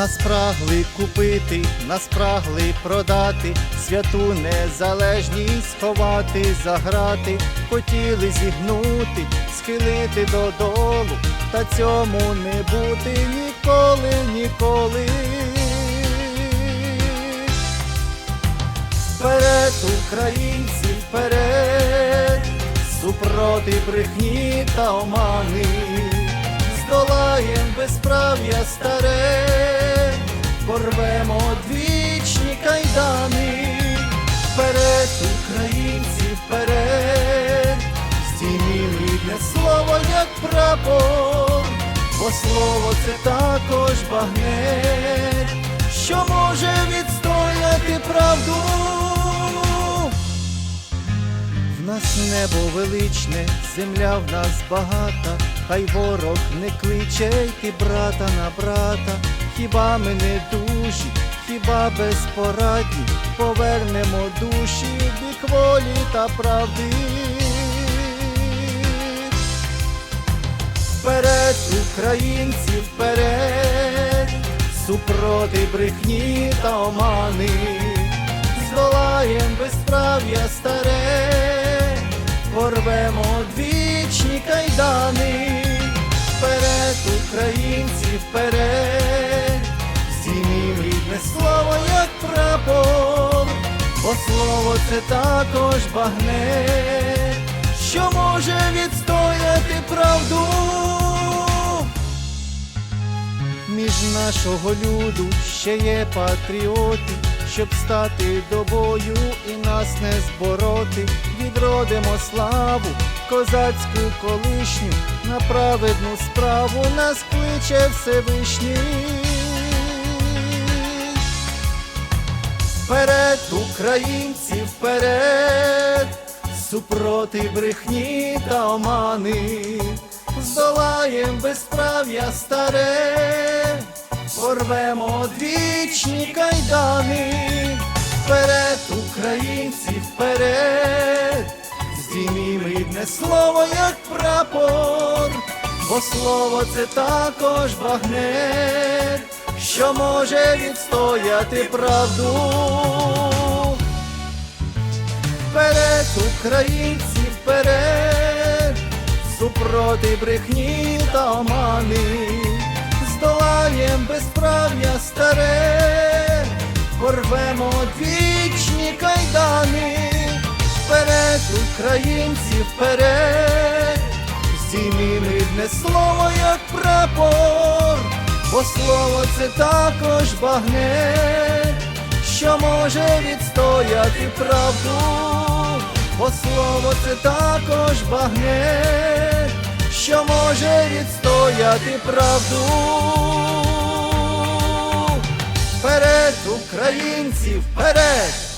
Наспрагли купити, наспрагли продати, святу незалежність сховати, заграти, хотіли зігнути, схилити додолу, та цьому не бути ніколи, ніколи. Вперед, українці, вперед, супроти брехні та омани, здолаєм безправ'я старе, порвемо двічні кайдани, вперед, українці, вперед, здіймім рідне слово, як прапор, бо слово це також багнет, що може відстояти правду. В нас небо величне, земля в нас багата, хай ворог не кличе йти брата на брата, хіба ми не дужі, хіба безпорадні, повернемо душі бік волі та правди. Вперед, українці, вперед, супроти брехні та омани, здолаєм безправ'я старе, порвемо двічні кайдани, вперед, українці, вперед, слово це також багнет, що може відстояти правду. Між нашого люду ще є патріоти, щоб стати до бою і нас не збороти, відродимо славу, козацьку колишню, на праведну справу нас кличе Всевишній. Українці, вперед, супроти брехні та омани, здолаєм безправ'я старе, порвемо двічні кайдани, вперед, українці, вперед, здіймім рідне слово, як прапор, бо слово це також багнет, що може відстояти правду. Українці, вперед, супроти брехні та омани, здолаєм безправ'я старе, порвемо двічні кайдани, вперед, українці, вперед, рідне слово, як прапор, бо слово це також багнет, що може відстояти правду, бо слово це також багне, що може відстояти правду. Вперед, українців, вперед!